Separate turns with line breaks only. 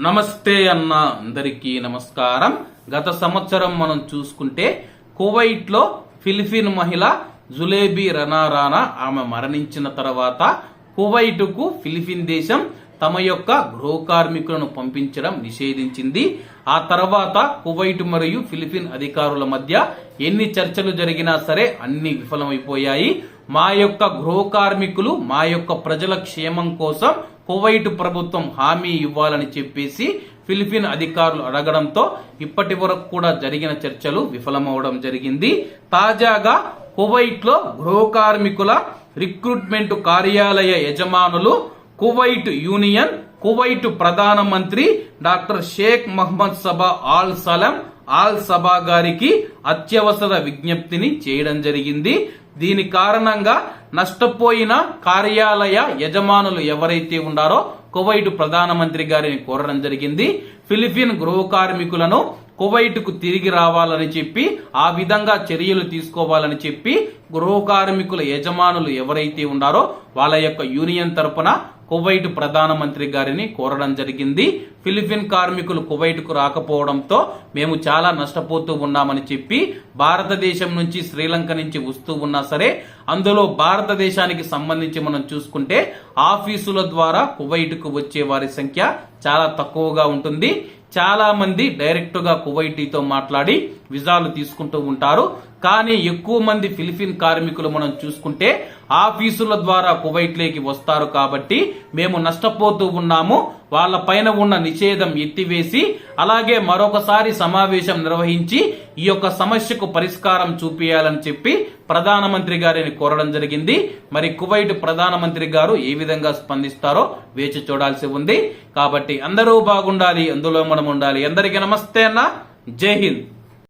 నమస్తే అన్న అందరికీ నమస్కారం. గత సంవత్సరం మనం చూసుకుంటే కువైట్లో ఫిలిపిన్ మహిళ జులేబీ రనా రానా ఆమె మరణించిన తర్వాత కువైట్కు ఫిలిపిన్ దేశం తమ యొక్క గృహ కార్మికులను పంపించడం నిషేధించింది. ఆ తర్వాత కువైట్ మరియు ఫిలిపిన్ అధికారుల మధ్య ఎన్ని చర్చలు జరిగినా సరే అన్ని విఫలమైపోయాయి. మా యొక్క గృహ కార్మికులు మా యొక్క ప్రజల క్షేమం కోసం కువైట్ ప్రభుత్వం హామీ ఇవ్వాలని చెప్పేసి ఫిలిపిన్ అధికారులు అడగడంతో ఇప్పటి వరకు కూడా జరిగిన చర్చలు విఫలమవడం జరిగింది. తాజాగా కువైట్లో గృహ కార్మికుల రిక్రూట్మెంట్ కార్యాలయ యజమానులు కువైట్ యూనియన్ కువైట్ ప్రధానమంత్రి doctor Sheikh Mohammad Sabah al Salem al Sabah గారికి అత్యవసర విజ్ఞప్తిని చేయడం జరిగింది. దీని కారణంగా నష్టపోయిన కార్యాలయ యజమానులు ఎవరైతే ఉన్నారో కువైట్ ప్రధానమంత్రి గారిని కోరడం జరిగింది. ఫిలిపిన్ గృహ కార్మికులను కువైట్కు తిరిగి రావాలని చెప్పి ఆ విధంగా చర్యలు తీసుకోవాలని చెప్పి గృహ కార్మికుల యజమానులు ఎవరైతే ఉన్నారో వాళ్ళ యొక్క యూనియన్ తరపున కువైట్ ప్రధానమంత్రి గారిని కోరడం జరిగింది. ఫిలిపిన్ కార్మికులు కువైట్కు రాకపోవడంతో మేము చాలా నష్టపోతూ ఉన్నామని చెప్పి భారతదేశం నుంచి శ్రీలంక నుంచి వస్తూ ఉన్నా సరే అందులో భారతదేశానికి సంబంధించి మనం చూసుకుంటే ఆఫీసుల ద్వారా కువైట్కు వచ్చే వారి సంఖ్య చాలా తక్కువగా ఉంటుంది. చాలా మంది డైరెక్ట్గా కువైటీతో మాట్లాడి విజాలు తీసుకుంటూ ఉంటారు. కానీ ఎక్కువ మంది ఫిలిపిన్ కార్మికులు మనం చూసుకుంటే ఆఫీసుల ద్వారా కువైట్లోకి వస్తారు కాబట్టి మేము నష్టపోతూ ఉన్నాము. వాళ్ళ పైన ఉన్న నిషేధం ఎత్తివేసి అలాగే మరొకసారి సమావేశం నిర్వహించి ఈ యొక్క సమస్యకు పరిష్కారం చూపియాలని చెప్పి ప్రధానమంత్రి గారిని కోరడం జరిగింది. మరి కువైట్ ప్రధానమంత్రి గారు ఏ విధంగా స్పందిస్తారో వేచి చూడాల్సి ఉంది. కాబట్టి అందరూ బాగుండాలి అందులో మనం ఉండాలి. అందరికీ నమస్తే అన్న. జై హింద్.